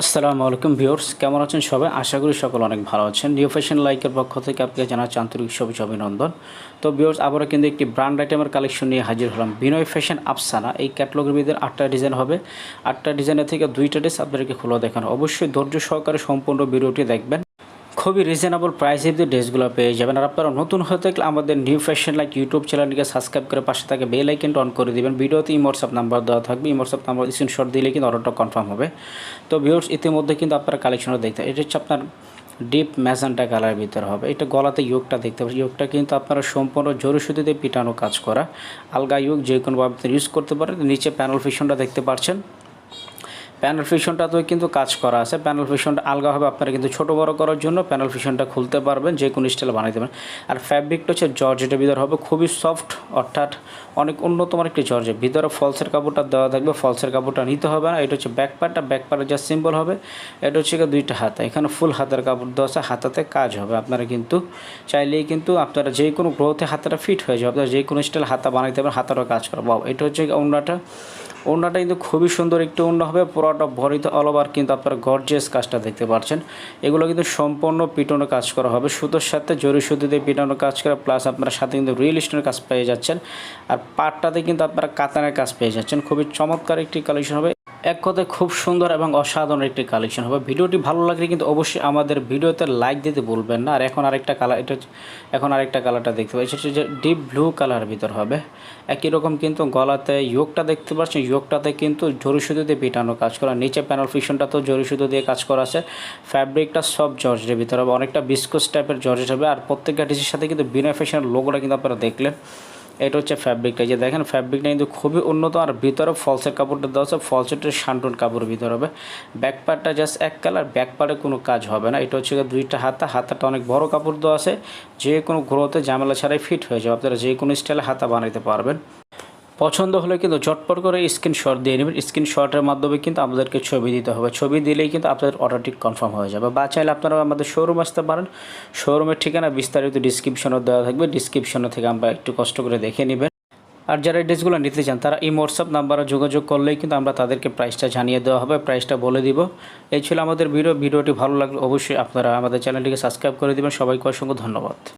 আসসালামু আলাইকুম ভিউয়ার্স, কেমন আছেন সবাই? আশা করি সকল অনেক ভালো আছেন। নিউ ফ্যাশন লাইকের পক্ষ থেকে আপনাকে জানাচ্ছি আন্তরিক সবুজ অভিনন্দন। তো ভিউয়ার্স, আবারও কিন্তু একটি ব্র্যান্ড আইটেমের কালেকশন নিয়ে হাজির হলাম। বিনয় ফ্যাশন আফসানা এই ক্যাটালগের ভিতরে আটটা ডিজাইন হবে। আটটা ডিজাইনের থেকে দুইটা ড্রেস আপনাদেরকে খোলা দেখানো। অবশ্যই ধৈর্য সহকারে সম্পূর্ণ ভিডিওটি দেখবেন। খুবই রিজনেবল প্রাইসে কিন্তু ড্রেসগুলো পেয়ে যাবেন। আর আপনারা নতুন হয়ে থাকলে আমাদের নিউ ফ্যাশন লাইক ইউটিউব চ্যানেলটিকে সাবস্ক্রাইব করে পাশে থাকে বেল আইকনটা অন করে দিবেন। ভিডিওতে ইমোটসঅ্যাপ নাম্বার দেওয়া থাকবে। ইমোটসঅ্যাপ নাম্বার স্ক্রিনশট দিলে কিন্তু অর্ডারটা কনফার্ম হবে। তো ভিউর্স ইতিমধ্যে কিন্তু আপনারা কালেকশনটা দেখতে এটা হচ্ছে আপনার ডিপ ম্যাজেন্টা কালারের ভিতরে হবে। এটা গলাতে ইয়োগটা দেখতে পাচ্ছেন। ইয়োগটা কিন্তু আপনারা সম্পূর্ণ জরু সুতিতে পিটানো কাজ করা। আলগা ইয়োগ যে কোনোভাবে ইউজ করতে পারেন। নিচে প্যানেল ফিশনটা দেখতে পাচ্ছেন। প্যানেল ফিশনটাতেও কিন্তু কাজ করা আছে। প্যানেল ফিশনটা আলগা হবে আপনারা কিন্তু ছোট বড় করার জন্য প্যানেল ফিশনটা খুলতে পারবেন, যে কোনো স্টাইলে বানাইতে পারেন আর ফ্যাব্রিকটা হচ্ছে জর্জেটের ভিতরে হবে, খুবই সফট অর্থাৎ অনেক উন্নতমানের একটি জর্জেট। ভিতরে ফলসের কাপড়টা দেওয়া থাকবে ফলসের কাপড়টা নিতে হবে না, এটা হচ্ছে ব্যাক পার্টটা ব্যাক পার্টের যা সিম্বল হবে। এটা হচ্ছে দুইটা হাতা, এখানে ফুল হাতের কাপড় দেওয়া আছে, হাতাতে কাজ হবে। আপনারা কিন্তু চাইলেই কিন্তু আপনারা যে কোনো গ্রোথে হাতাটা ফিট হয়ে যাবে, আপনারা যে কোনো স্টাইল হাতা বানাইতে পারেন, হাতারও কাজ করা। বাবা এটা হচ্ছে গিয়ে অন্যটা ওড়নাটা কিন্তু খুবই সুন্দর একটু ওড়না হবে, পুরোটা ভরিত অল ওভার কিন্তু আপনার গর্জেস কাজটা দেখতে পাচ্ছেন। এগুলো কিন্তু সম্পূর্ণ পিটানো কাজ করা হবে। সুতোর সাথে জরি সুতিতে পিটানো কাজ করা প্লাস আপনার সাথে কিন্তু রিয়েল স্টোনের কাজ পেয়ে যাচ্ছেন। আর পাটটাতে কিন্তু আপনারা কাতানের কাজ পেয়ে যাচ্ছেন। খুবই চমৎকার একটি কালেকশন হবে। এক কথায় খুব সুন্দর এবং অসাধারণ একটি কালেকশন হবে। ভিডিওটি ভালো লাগলে কিন্তু অবশ্যই আমাদের ভিডিওতে লাইক দিতে বলবেন না। আর এখন আরেকটা কালার এটা এখন আরেকটা কালারটা দেখতে পাচ্ছি। সেটা হচ্ছে ডিপ ব্লু কালার ভিতর হবে। একই রকম কিন্তু গলাতে ইয়োগটা দেখতে পাচ্ছেন। ইয়োগটাতে কিন্তু জরি সুতো দিয়ে পিটানো কাজ করা। নিচে প্যানেল ফিশনটাতেও জরি সুতো দিয়ে কাজ করা আছে। ফ্যাব্রিকটা সব জর্জের ভিতর হবে। অনেকটা বিস্কোস টাইপের জর্জেট হবে। আর প্রত্যেকটা ডিসের সাথে কিন্তু বিনা ফ্যাশনের লোগোটা কিন্তু আপনারা দেখলেন। এটা হচ্ছে ফ্যাব্রিকটা যে দেখেন ফ্যাব্রিকটা কিন্তু খুবই উন্নত আর ভিতরে ফলসের কাপড়টা দেওয়া আছে ফলসেটের শান্টুন কাপড় ভিতরে হবে। ব্যাক পার্টটা জাস্ট এক কালার ব্যাক পার্টে কোনো কাজ হবে না। এটা হচ্ছে দুইটা হাতা, হাতাটা অনেক বড় কাপড় দেওয়া আছে। যে কোনো গ্রোতে জামেলা ছাড়াই ফিট হয়ে যাবে। আপনারা যে কোনো স্টাইলে হাতা বানাইতে পারবেন। পছন্দ হলে কিন্তু চটপট করে স্ক্রিনশট দিয়ে নেবেন। স্ক্রিনশটের মাধ্যমে কিন্তু আমাদেরকে ছবি দিতে হবে। ছবি দিলেই কিন্তু আপনাদের অর্ডারটি কনফার্ম হয়ে যাবে। বা চাইলে আপনারা আমাদের শোরুম আসতে পারেন। শোরুমের ঠিকানা বিস্তারিত ডিসক্রিপশনও দেওয়া থাকবে। ডিসক্রিপশনে থেকে আমরা একটু কষ্ট করে দেখে নেবেন। আর যারা ড্রেসগুলো নিতে চান, তারা এই হোয়াটসঅ্যাপ নাম্বারে যোগাযোগ করলেই কিন্তু আমরা তাদেরকে প্রাইসটা জানিয়ে দেওয়া হবে। প্রাইসটা বলে দিব। এই ছিল আমাদের ভিডিও ভিডিওটি ভালো লাগলে অবশ্যই আপনারা আমাদের চ্যানেলটিকে সাবস্ক্রাইব করে দেবেন। সবাইকে অসংখ্য ধন্যবাদ।